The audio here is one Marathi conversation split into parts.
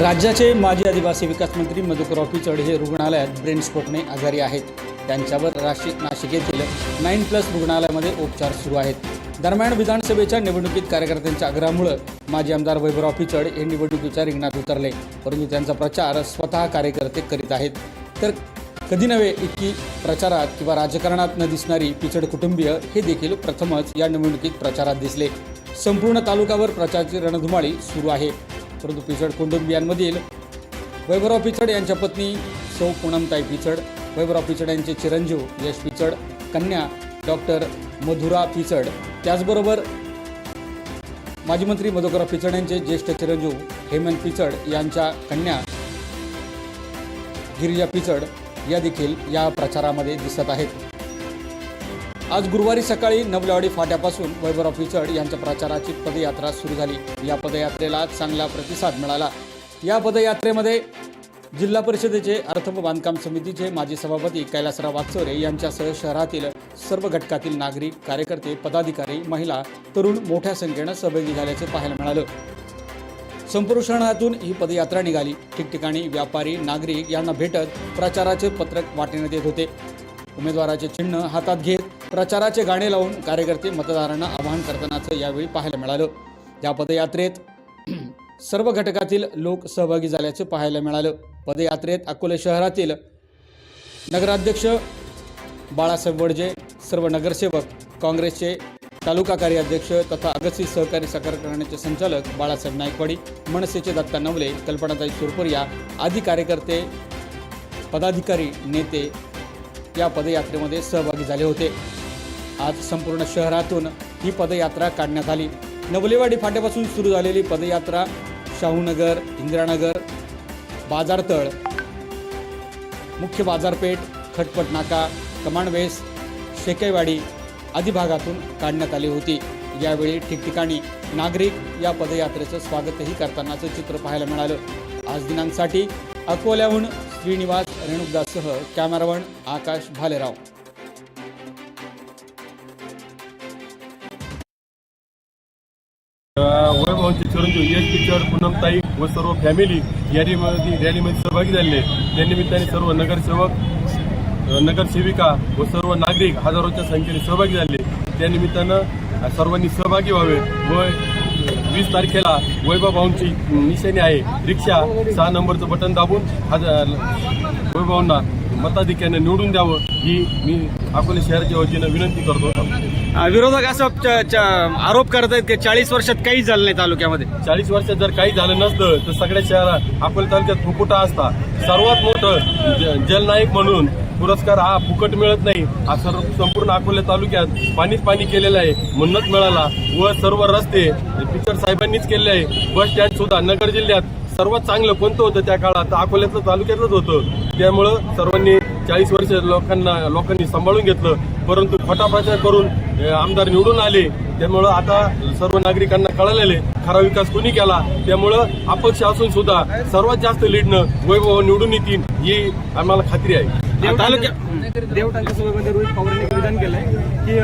राज्याचे माजी आदिवासी विकास मंत्री मधुकरराव पिचड हे रुग्णालयात ब्रेन स्ट्रोकने आजारी आहेत. त्यांच्यावर राशी नाशिक येथील नाईन प्लस रुग्णालयामध्ये उपचार सुरू आहेत. दरम्यान विधानसभेच्या निवडणुकीत कार्यकर्त्यांच्या आग्रहामुळं माजी आमदार वैभवराव पिचड हे निवडणुकीच्या रिंगणात उतरले. परंतु त्यांचा प्रचार स्वतः कार्यकर्ते करीत आहेत. तर कधी नव्हे इतकी प्रचारात किंवा राजकारणात न दिसणारी पिचड कुटुंबीय हे देखील प्रथमच या निवडणुकीत प्रचारात दिसले. संपूर्ण तालुक्यावर प्रचाराची रणधुमाळी सुरू आहे. परंतु पिचड कुटुंबियांमधील वैभवराव पिचड यांच्या पत्नी सौ पूनमताई पिचड वैभवराव पिचड यांचे चिरंजीव यश पिचड कन्या डॉक्टर मधुरा पिचड. त्याचबरोबर माजी मंत्री मधुकरराव पिचड यांचे ज्येष्ठ चिरंजीव हेमंत पिचड यांच्या कन्या गिरिजा पिचड या देखील या प्रचारामध्ये दिसत आहेत. आज गुरुवारी सकाळी नवलेवाडी फाट्यापासून वैभवराव पिचड यांच्या प्रचाराची पदयात्रा सुरू झाली. या पदयात्रेला चांगला प्रतिसाद मिळाला. या पदयात्रेमध्ये जिल्हा परिषदेचे अर्थ व बांधकाम समितीचे माजी सभापती कैलासराव वागचोरे यांच्यासह शहरातील सर्व घटकातील नागरिक कार्यकर्ते पदाधिकारी महिला तरुण मोठ्या संख्येनं सहभागी झाल्याचे पाहायला मिळालं. संपूर्ण शहरातून ही पदयात्रा निघाली. ठिकठिकाणी व्यापारी नागरिक यांना भेटत प्रचाराचे पत्रक वाटण्यात येत होते. उमेदवाराचे चिन्ह हातात घेत प्रचाराचे गाणे लावून कार्यकर्ते मतदारांना आवाहन करतानाचं यावेळी पाहायला मिळालं. या पदयात्रेत सर्व घटकातील लोक सहभागी झाल्याचं पाहायला मिळालं. पदयात्रेत अकोले शहरातील नगराध्यक्ष बाळासाहेब वडजे सर्व नगरसेवक काँग्रेसचे तालुका कार्याध्यक्ष तथा अगसी सहकारी साखर कारखान्याचे संचालक बाळासाहेब नायकवाडी मनसेचे दत्ता नवले कल्पनाताई सुरपुरिया आदी कार्यकर्ते पदाधिकारी नेते या पदयात्रेमध्ये सहभागी झाले होते. आज संपूर्ण शहरातून ही पदयात्रा काढण्यात आली. नवलेवाडी फाट्यापासून सुरू झालेली पदयात्रा शाहूनगर इंदिरानगर बाजारतळ मुख्य बाजारपेठ खटपट नाका कमांडवेस शेकेवाडी आदी भागातून काढण्यात आली होती. यावेळी ठिकठिकाणी नागरिक या पदयात्रेचं स्वागतही करतानाचं चित्र पाहायला मिळालं. आज दिनांकसाठी अकोल्याहून श्रीनिवास रेणुकदाससह कॅमेरामन आकाश भालेराव. वैभवांचे चिरंजीव यश पिक्चर पूनमताई व सर्व फॅमिली या रॅलीमध्ये रॅलीमध्ये सहभागी झाले. त्यानिमित्ताने सर्व नगरसेवक नगरसेविका व सर्व नागरिक हजारोच्या संख्येने सहभागी झाले. त्यानिमित्तानं सर्वांनी सहभागी व्हावे व वीस तारखेला वैभव भाऊंची निशाणी आहे. रिक्षा सहा नंबरचं बटन दाबून हजार वैभवांना मताधिक्याने निवडून द्यावं ही मी अकोले शहराच्या वतीनं विनंती करतो. विरोधक असं आरोप करत आहेत की चाळीस वर्षात काहीच झालं नाही तालुक्यामध्ये. चाळीस वर्षात जर काही झालं नसतं तर सगळ्या शहरात अकोले तालुक्यात फुकुटा असता. सर्वात मोठं जलनायक म्हणून पुरस्कार हा फुकट मिळत नाही. हा सर्व संपूर्ण अकोले तालुक्यात पाणीच पाणी केलेलं आहे. म्हणूनच मिळाला. व सर्व रस्ते पिक्चर साहेबांनीच केले आहे. बस स्टँड सुद्धा नगर जिल्ह्यात सर्वात चांगलं कोणतं होतं त्या काळात? अकोल्याचं तालुक्यातच होतं. त्यामुळं सर्वांनी चाळीस वर्ष लोकांना लोकांनी सांभाळून घेतलं. परंतु खोटा प्रचार करून आमदार निवडून आले. त्यामुळं आता सर्व नागरिकांना कळालेले खरा विकास कोणी केला? त्यामुळं अपक्ष असून सुद्धा सर्वात जास्त लीडनं वैभव निवडून येतील ही आम्हाला खात्री आहे. सभेमध्ये रोहित पवारांनी विधान केलंय की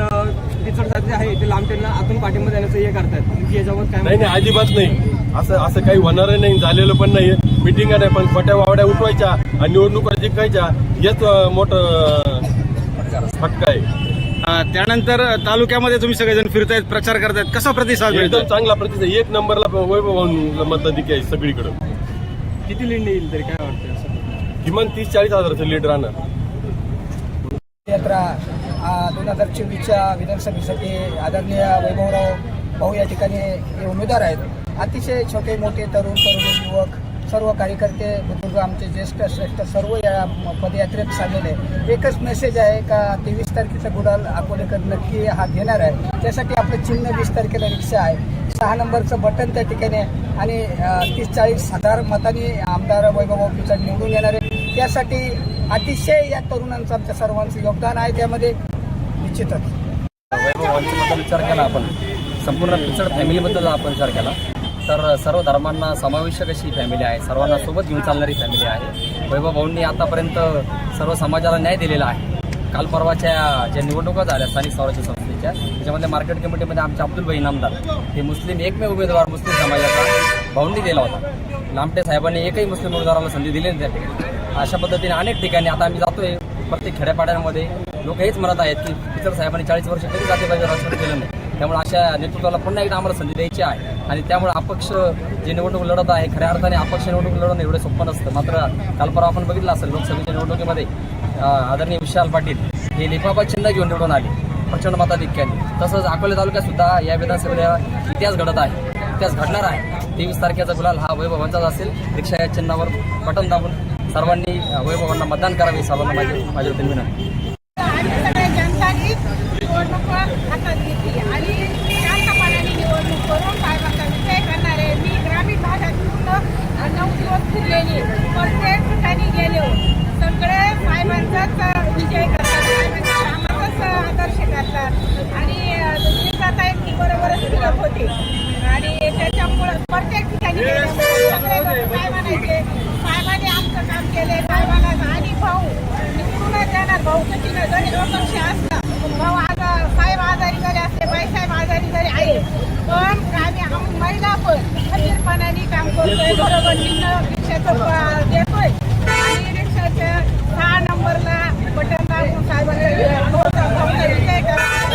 आहे ते लांबटेला आतून पाठिंबा देण्याचं हे करतात याच्यावर काय नाही नाही अजिबात नाही. असं असं काही होणार नाही झालेलं पण नाही मिटिंगा नाही पण खोट्या वावड्या उठवायच्या आणि निवडणुका जिंकायच्या हेच मोठं अं, फटका आहे त्यानंतर तालुक्यामध्ये तुम्ही सगळेजण फिरतायत प्रचार करतायत. कसा प्रतिसाद मिळतो एकदम चांगला प्रतिसाद एक नंबरला वैभव मताधिक आहे सगळीकडं. किती लीड येईल तरी काय वाटतं असं? किमान तीस चाळीस हजाराचं लीड राहणार. यात्रा दोन हजार चोवीसच्या विधानसभेसाठी आदरणीय वैभवराव भाऊ या ठिकाणी हे उमेदवार आहेत. अतिशय छोटे मोठे तरुण तरुणी युवक सर्व कार्यकर्ते बुजुर्ग आमचे ज्येष्ठ श्रेष्ठ सर्व या पदयात्रेत चाललेले आहे. एकच मेसेज आहे का तेवीस तारखेचा गुडाल अकोलेकर नक्की हा घेणार आहे. त्यासाठी आपलं चिन्ह वीस तारखेला रिक्षा आहे. सहा नंबरचं बटन त्या ठिकाणी आहे. आणि तीस चाळीस हजार मतांनी आमदार वैभव पिचड निवडून येणार आहे. त्यासाठी अतिशय या तरुणांचं आमच्या सर्वांचं योगदान आहे. त्यामध्ये निश्चितच. वैभवांच्याबद्दल विचार केला आपण. संपूर्ण पिचड फॅमिलीबद्दल आपण विचार केला. तर सर्व धर्मांना समावेशक अशी फॅमिली आहे. सर्वांना सोबत घेऊन चालणारी फॅमिली आहे. वैभव भाऊंनी आतापर्यंत सर्व समाजाला न्याय दिलेला आहे. काल परवाच्या ज्या निवडणुका झाल्या स्थानिक स्वराज्य संस्थेच्या त्याच्यामध्ये मार्केट कमिटीमध्ये आमचे अब्दुल भाई नामदार हे मुस्लिम एकमेव उमेदवार मुस्लिम समाजाचा भाऊंनी दिला होता. लामटे साहेबांनी एकही मुस्लिम उमेदवाराला संधी दिली नाही त्या ठिकाणी. अशा पद्धतीने अनेक ठिकाणी आता आम्ही जातोय. प्रत्येक खेड्यापाड्यांमध्ये लोक हेच म्हणत आहेत की पिचड साहेबांनी चाळीस वर्ष कधी जाते पाहिजे राजकारण केलं नाही. त्यामुळे अशा नेतृत्वाला पुन्हा एकदा आम्हाला संधी द्यायची आहे. आणि त्यामुळे अपक्ष जे निवडणूक लढत आहे खऱ्या अर्थाने अपक्ष निवडणूक लढवणं एवढं सोपं नसतं. मात्र काल परवा आपण बघितलं असेल लोकसभेच्या निवडणुकीमध्ये आदरणीय विशाल पाटील हे लिफाफा चिन्ह घेऊन निवडून आले प्रचंड मताधिक्याने. तसंच अकोले तालुक्यात सुद्धा या विधानसभेला इतिहास घडत आहे. इतिहास घडणार आहे. तेवीस तारखेचा गुलाल हा वैभवांचाच असेल. रिक्षा या चिन्हावर बटन दाबून सर्वांनी वैभवांना मतदान करावे सर्वांना माझी माझ्या वतीने विनंती आणि सगळ्या जनतानी निवडणूक हातात घेतली आणि शांत पाण्याने निवडणूक करून साहेबांचा विजय करणार आहे मी ग्रामीण भागात पूर्ण नऊ दिवस फिरलेली. प्रत्येक ठिकाणी गेले सगळे साहेबांचाच विजय करतात साहेबांच्या कामाचाच आदर्श करतात. आणि दिवसात ती बरोबरच फिरत होते. आणि त्याच्यामुळं प्रत्येक ठिकाणी सगळे लोक काय म्हणायचे? साहेबांनी आमचं काम केलंय. साहेबांना आणि भाऊ. निवडूनच येणार भाऊ. कशीनं जरी लोकपक्ष असतं भाऊ आता साहेब आजारी जरी असले बाईसाहेब आजारी जरी आहे पण मनाने काम करतोय. बरोबर चिन्ह रिक्षाचं देतोय. आणि रिक्षाच्या सहा नंबरला